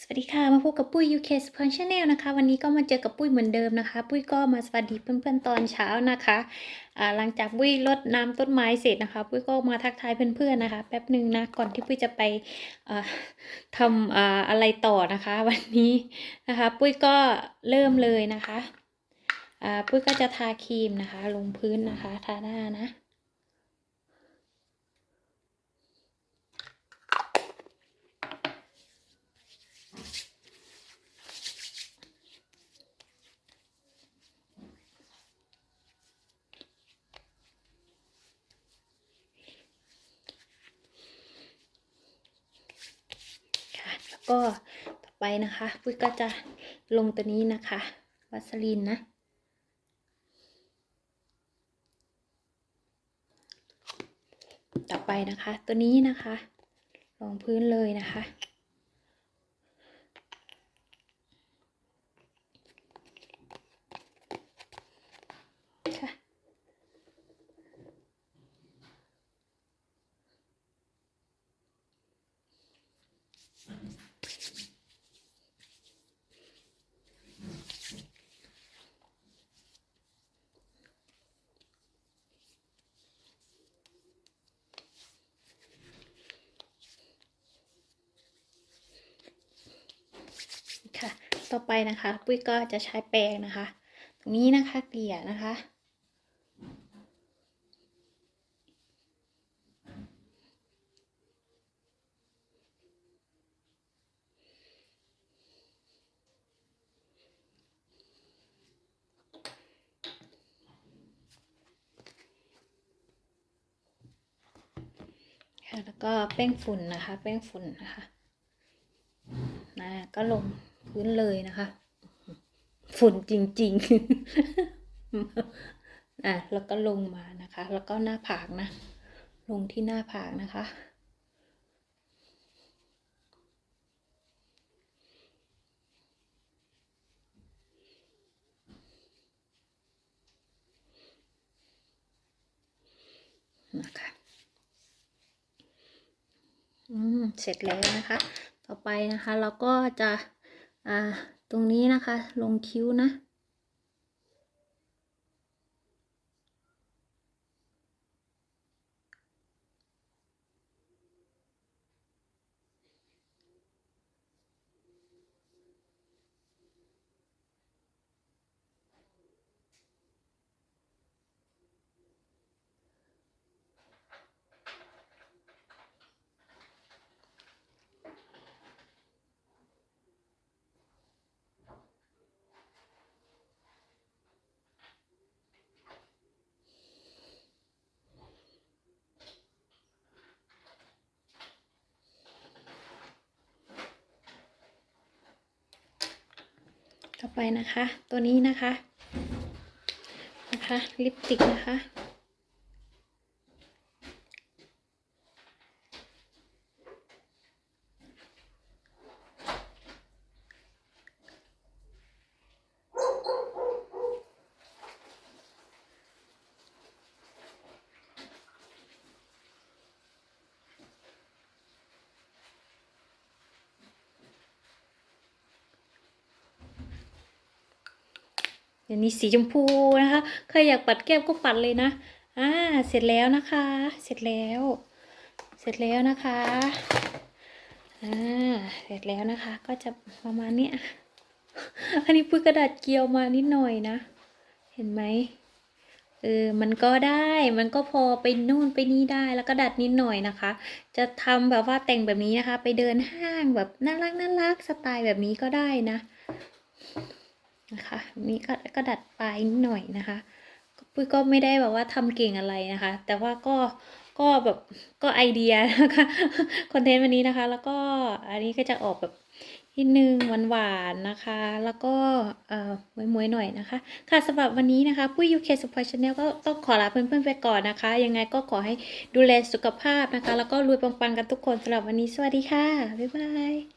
สวัสดีค่ะ มาพบกับปุ้ย UK s p o n Channel นะคะ วันนี้ก็มาเจอกับปุ้ยเหมือนเดิมนะคะ ปุ้ยก็มาสวัสดีเพื่อนๆตอนเช้านะคะหลังจากปุ้ยรดน้ำต้นไม้เสร็จนะคะ ปุ้ยก็มาทักทายเพื่อนๆนะคะ แป๊บหนึ่งนะก่อนที่ปุ้ยจะไปทำออะไรต่อนะคะ วันนี้นะคะ ปุ้ยก็เริ่มเลยนะคะปุ้ยก็จะทาครีมนะคะ ลงพื้นนะคะ ทาหน้านะ ก็ต่อไปนะคะปุ้ยก็จะลงตัวนี้นะคะ วัสลีนนะ ต่อไปนะคะ ตัวนี้นะคะรองพื้นเลยนะคะ ค่ะ ค่ะ ต่อไปนะคะปุ้ยก็จะใช้แปรงนะคะ ตรงนี้นะคะเกลี่ยนะคะค่ะแล้วก็แป้งฝุ่นนะคะ แป้งฝุ่นนะคะนะก็ลง พื้นเลยนะคะ ฝุ่นจริง ๆ อะแล้วก็ลงมานะคะ แล้วก็หน้าผากนะ ลงที่หน้าผากนะคะนะคะอืม เสร็จแล้วนะคะ ต่อไปนะคะ เราก็จะ อ่า ตรงนี้นะคะ ลงคิ้วนะ ต่อไปนะคะ ตัวนี้นะคะ นะคะ ลิปติกนะคะ ดี๋ยวนี้สีชมพูนะคะ ใครอยากปัดแก้มก็ปัดเลยนะ อ่า เสร็จแล้วนะคะ เสร็จแล้ว เสร็จแล้วนะคะ อ่า เสร็จแล้วนะคะ ก็จะประมาณเนี้ย อันนี้ปุ้ยกระดาษเกลียวมานิดหน่อยนะ เห็นไหมเออ มันก็ได้ มันก็พอไปนู่นไปนี่ได้ แล้วก็ดัดนิดหน่อยนะคะ จะทำแบบว่าแต่งแบบนี้นะคะ ไปเดินห้างแบบน่ารักน่ารักสไตล์แบบนี้ก็ได้นะ นะคะนี่ก็ก็ดัดปลายนิดหน่อยนะคะปุ้ยก็ไม่ได้แบบว่าทำเก่งอะไรนะคะ แต่ว่าก็ก็แบบก็ไอเดียนะคะคอนเทนต์วันนี้นะคะ แล้วก็อันนี้ก็จะออกแบบนิดนึงหวานๆนะคะ แล้วก็เอ่อมวยๆหน่อยนะคะ ค่ะสำหรับวันนี้นะคะปุ้ย UK Support Channel ก็ต้องขอลาเพื่อนๆไปก่อนนะคะ ยังไงก็ขอให้ดูแลสุขภาพนะคะ แล้วก็รวยปังๆกันทุกคนสำหรับวันนี้สวัสดีค่ะ บ๊ายบาย